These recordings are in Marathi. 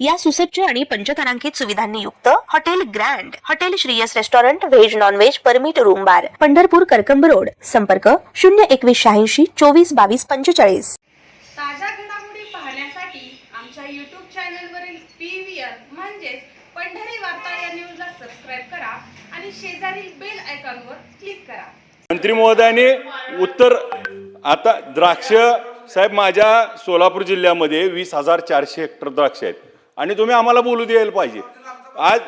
या सुसज्ज आणि पंचतारांकित सुविधांनी युक्त hotel grand hotel Shriyash restaurant veg non veg permit room bar Pandharpur Karkamb road. संपर्क शून्य एकवीस शहाऐंशी चोवीस बावीस पंचेचाळीस. ताज्या घडामोडी पाहण्यासाठी आमच्या यूट्यूब चॅनलवरील पी व्ही आर म्हणजेच पंढरी वार्ता या न्यूजला सबस्क्राईब करा आणि शेजारील बेल आयकॉनवर क्लिक करा. मंत्री महोदयाने उत्तर आता द्राक्ष साहेब माझ्या सोलापूर जिल्ह्यामध्ये वीस हजार चारशे हेक्टर द्राक्ष आहेत. आणि तुम्ही आम्हाला बोलू द्यायला पाहिजे आज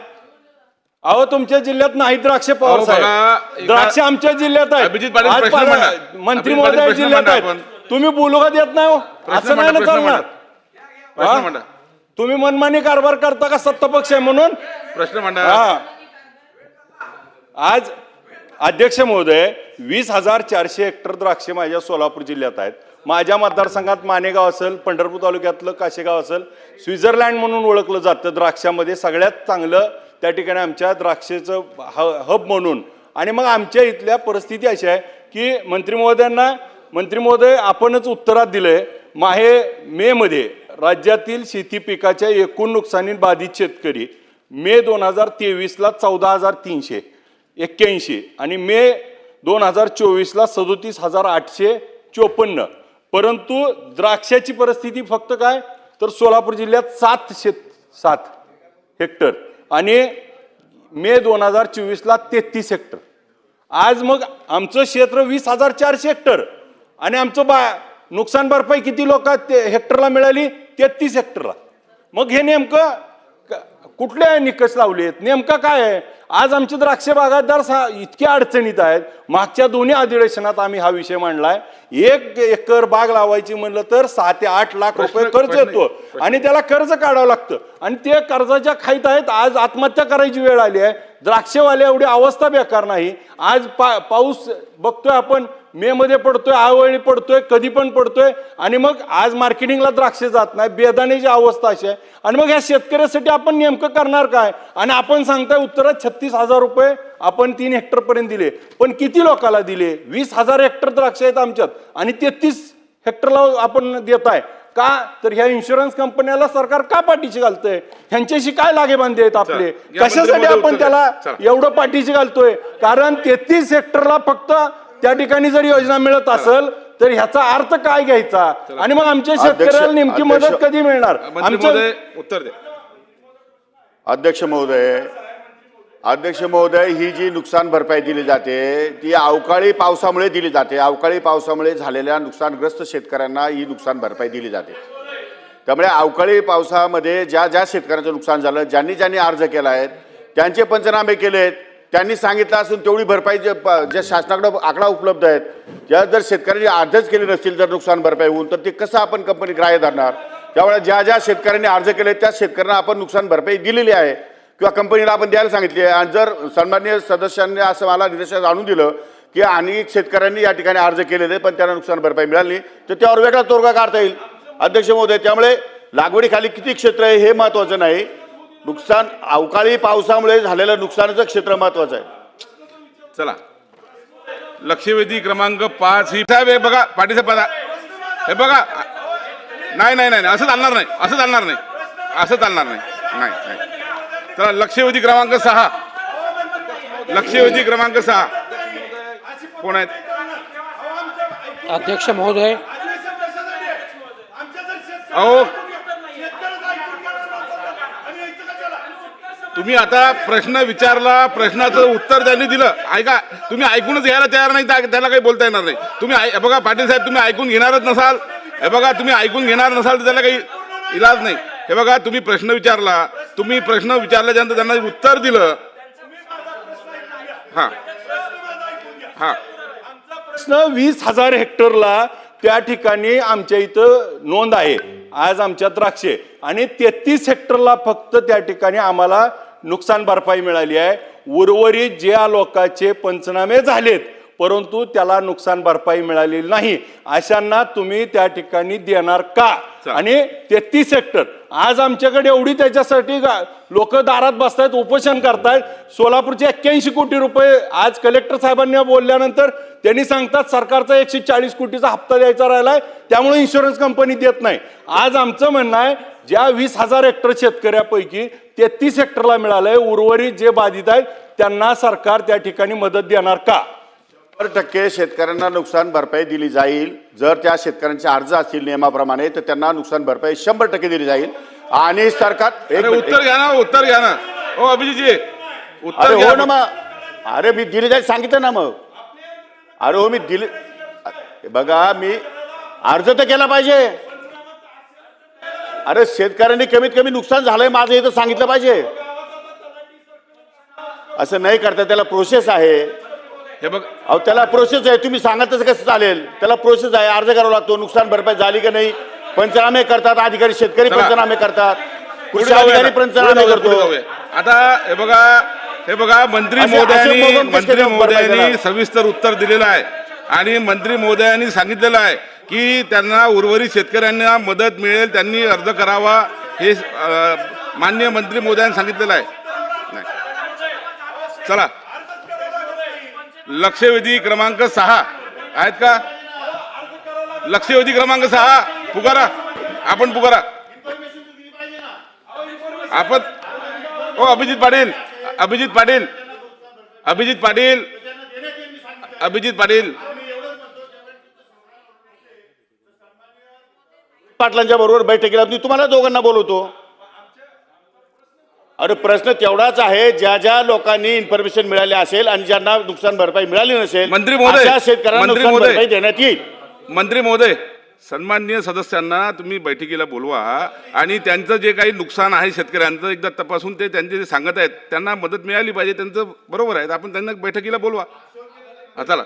अहो तुमच्या जिल्ह्यात नाही द्राक्ष पवार अहो, साहेब द्राक्ष आमच्या जिल्ह्यात अभिजित पाटील आज प्रश्न पारा- मांडा. मंत्री अभिजित महोदय पाटील प्रश्न जिल्ह्यात मांडा आहेत आपण. तुम्ही बोलू का देत नाही हो असं नाही ना चालणार मांडा. प्रश्न हा? मांडा. तुम्ही मनमानी कारभार करता का सत्ता पक्ष आहे म्हणून प्रश्न मांडा हा आज अध्यक्ष महोदय वीस हजार चारशे हेक्टर द्राक्षे माझ्या सोलापूर जिल्ह्यात आहेत. माझ्या मतदारसंघात मानेगाव असेल पंढरपूर तालुक्यातलं काशेगाव असेल स्वित्झर्लंड म्हणून ओळखलं जातं द्राक्षामध्ये. सगळ्यात चांगलं त्या ठिकाणी आमच्या द्राक्षेचं ह हब म्हणून. आणि मग आमच्या इथल्या परिस्थिती अशी आहे की मंत्री महोदयांना मंत्री महोदय आपणच उत्तरात दिलं आहे माहे मेमध्ये राज्यातील शेती पिकाच्या एकूण नुकसानी बाधित शेतकरी मे दोन हजार तेवीसला चौदा हजार तीनशे. एक्क्याऐंशी आणि मे दोन हजार चोवीसला सदोतीस हजार आठशे चोपन्न. परंतु द्राक्षाची परिस्थिती फक्त काय? तर सोलापूर जिल्ह्यात सात शेत सात हेक्टर आणि मे दोन हजार चोवीसला तेहतीस हेक्टर. आज मग आमचं क्षेत्र वीस हजार चारशे हेक्टर आणि आमचं बा नुकसान भरपाई किती लोक हेक्टरला मिळाली? तेहतीस हेक्टरला. मग हे नेमकं क- कुठले निकष लावलेत? नेमका काय आहे? आज आमचे द्राक्ष बागायतदार सा इतके अडचणीत आहेत. मागच्या दोन्ही अधिवेशनात आम्ही हा विषय मांडलाय. एक एकर बाग लावायची म्हणलं तर सहा ते आठ लाख रुपये प्रश्न- येतो. आणि त्याला कर्ज काढावं लागतं. आणि ते कर्जाच्या खाईत आहेत. आज आत्महत्या करायची वेळ आली आहे. द्राक्षेवाले एवढी अवस्था बेकार नाही. आज पा पाऊस बघतोय आपण. मे मध्ये पडतोय आवळी पडतोय कधी पण पडतोय. आणि मग आज मार्केटिंगला द्राक्षे जात नाही बेदाण्याची अवस्था अशी आहे. आणि मग ह्या शेतकऱ्यासाठी आपण नेमकं करणार काय? आणि आपण सांगताय उत्तरात छत्तीस हजार रुपये आपण तीन हेक्टर पर्यंत दिले. पण किती लोकांना दिले? वीस हजार हेक्टर द्राक्ष आहेत आमच्यात. आणि तेहतीस हेक्टरला आपण देत आहे का? तर ह्या इन्शुरन्स कंपन्याला सरकार का पाठीशी घालतंय? ह्यांच्याशी काय लागेबांधे आहेत आपले? या कशासाठी आपण त्याला. एवढं पाठीशी घालतोय? कारण तेहतीस हेक्टरला फक्त त्या ठिकाणी जर योजना मिळत असेल तर ह्याचा अर्थ काय घ्यायचा? आणि मग आमच्या शेतकऱ्याला नेमकी मदत कधी मिळणार? आमच्या उत्तर द्या अध्यक्ष महोदय अध्यक्ष महोदय ही जी नुकसान भरपाई दिली जाते ती अवकाळी पावसामुळे दिली जाते. अवकाळी पावसामुळे झालेल्या नुकसानग्रस्त शेतकऱ्यांना ही नुकसान भरपाई दिली जाते. त्यामुळे अवकाळी पावसामध्ये ज्या ज्या शेतकऱ्यांचं नुकसान झालं ज्यांनी ज्यांनी अर्ज केला आहे त्यांचे पंचनामे केलेत. त्यांनी सांगितलं असून तेवढी भरपाई जे ज्या शासनाकडं आकडा उपलब्ध आहेत त्या जर शेतकऱ्यांनी अर्जच केले नसतील जर नुकसान भरपाई होऊन तर ते कसं आपण कंपनी ग्राह्य धरणार? त्यामुळे ज्या ज्या शेतकऱ्यांनी अर्ज केले त्या शेतकऱ्यांना आपण नुकसान भरपाई दिलेली आहे किंवा कंपनीला आपण द्यायला सांगितली आहे. आणि जर सन्मान्य सदस्यांनी असं मला निदर्शनास आणून दिलं की अनेक शेतकऱ्यांनी या ठिकाणी अर्ज केलेले पण त्यांना नुकसान भरपाई मिळाली तर त्यावर वेगळा तोडगा काढता येईल अध्यक्ष महोदय. त्यामुळे लागवडीखाली किती क्षेत्र आहे हे महत्वाचं नाही. नुकसान अवकाळी पावसामुळे झालेलं नुकसानाचं क्षेत्र महत्वाचं आहे. चला. लक्षवेधी क्रमांक पाच ही साहेब हे बघा पाटील साहेब बघा. हे बघा. नाही नाही नाही नाही, असं चालणार नाही असं चालणार नाही असं चालणार नाही नाही नाही. चला लक्षवेधी क्रमांक सहा. लक्षवेधी क्रमांक सहा. कोण आहेत? अध्यक्ष महोदय. अहो तुम्ही आता प्रश्न विचारला प्रश्नाचं उत्तर त्यांनी दिलं. ऐका तुम्ही ऐकूनच घ्यायला तयार नाही त्याला काही बोलता येणार नाही. तुम्ही ऐ- हे बघा पाटील साहेब तुम्ही ऐकून घेणारच नसाल. हे बघा तुम्ही ऐकून घेणार नसाल तर त्याला काही इलाज नाही. हे बघा तुम्ही प्रश्न विचारला. तुम्ही प्रश्न विचारल्याच्यानंतर त्यांना उत्तर दिलं. हा. हा. प्रश्न वीस हजार हेक्टरला त्या ठिकाणी आमच्या इथं नोंद आहे. आज आमच्या द्राक्षे. आणि तेहतीस हेक्टरला फक्त त्या ठिकाणी आम्हाला नुकसान भरपाई मिळाली आहे. उर्वरित ज्या लोकांचे पंचनामे झालेत परंतु त्याला नुकसान भरपाई मिळालेली नाही. अशांना तुम्ही त्या ठिकाणी देणार का? आणि तेहतीस हेक्टर आज आमच्याकडे एवढी त्याच्यासाठी लोक दारात बसतायत उपोषण करतायत. सोलापूरचे एक्क्याऐंशी कोटी रुपये आज कलेक्टर साहेबांनी बोलल्यानंतर त्यांनी सांगतात सरकारचा एकशे चाळीस कोटीचा हप्ता द्यायचा राहिलाय त्यामुळे इन्शुरन्स कंपनी देत नाही. आज आमचं म्हणणं आहे ज्या वीस हजार हेक्टर शेतकऱ्यापैकी तेहतीस हेक्टरला मिळालंय उर्वरित जे बाधित आहेत त्यांना सरकार त्या ठिकाणी मदत देणार का? शंभर टक्के शेतकऱ्यांना नुकसान भरपाई दिली जाईल. जर त्या शेतकऱ्यांचे अर्ज असतील नियमाप्रमाणे तर त्यांना नुकसान भरपाई शंभर टक्के दिली जाईल. आणि सरकार एक उत्तर घ्या ना उत्तर घ्या ना. हो अभिजितजी उत्तर अरे घ्या हो ना. मग अरे मी दिली जाईल सांगितलं ना मग. अरे हो मी दिले बघा मी अर्ज तर केला पाहिजे. अरे शेतकऱ्यांनी कमीत कमी नुकसान झालंय माझं हे तर सांगितलं पाहिजे. असं नाही करता त्याला प्रोसेस आहे. हे बघ. अहो त्याला प्रोसेस आहे. तुम्ही सांगा तसं कसं चालेल? त्याला प्रोसेस आहे. अर्ज करावा लागतो. नुकसान भरपाई झाली का नाही? पंचनामे करतात. अधिकारी शेतकरी चला. पंचनामे करतात. पुढे कृषी जाऊया अधिकारी ना. पुढे पंचनामे जाऊया, पुढे करतो जाऊया. आता हे बघा हे बघा मंत्री असे- असे कसे मंत्री महोदयांनी? सविस्तर उत्तर दिलेलं आहे. आणि मंत्री महोदयांनी सांगितलेलं आहे की त्यांना उर्वरित शेतकऱ्यांना मदत मिळेल. त्यांनी अर्ज करावा. हे अं, मान्य मंत्री महोदयांनी सांगितलेलं आहे. नाही. चला. लक्षवेधी क्रमांक सहा. आहेत का? लक्षवेधी क्रमांक सहा. पुकारा. आपण पुकारा. आपण ओ अभिजित पाटील. अभिजित पाटील. अभिजित पाटील. अभिजित पाटील. पाटलांच्या बरोबर बैठकीला मी तुम्हाला दोघांना बोलवतो. अरे प्रश्न तेवढाच आहे ज्या ज्या लोकांनी इन्फॉर्मेशन मिळाली असेल आणि ज्यांना नुकसान भरपाई मिळाली नसेल मंत्री महोदय, अशा शेतकऱ्यांना मंत्री नुकसान महोदय. भरपाई देण्यात येईल. मंत्री महोदय सन्माननीय सदस्यांना तुम्ही बैठकीला बोलवा आणि त्यांचं जे काही नुकसान आहे शेतकऱ्यांचं एकदा तपासून ते त्यांचे जे सांगत आहेत त्यांना मदत मिळाली पाहिजे त्यांचं बरोबर आहे. आपण त्यांना बैठकीला बोलवा. हा, चला.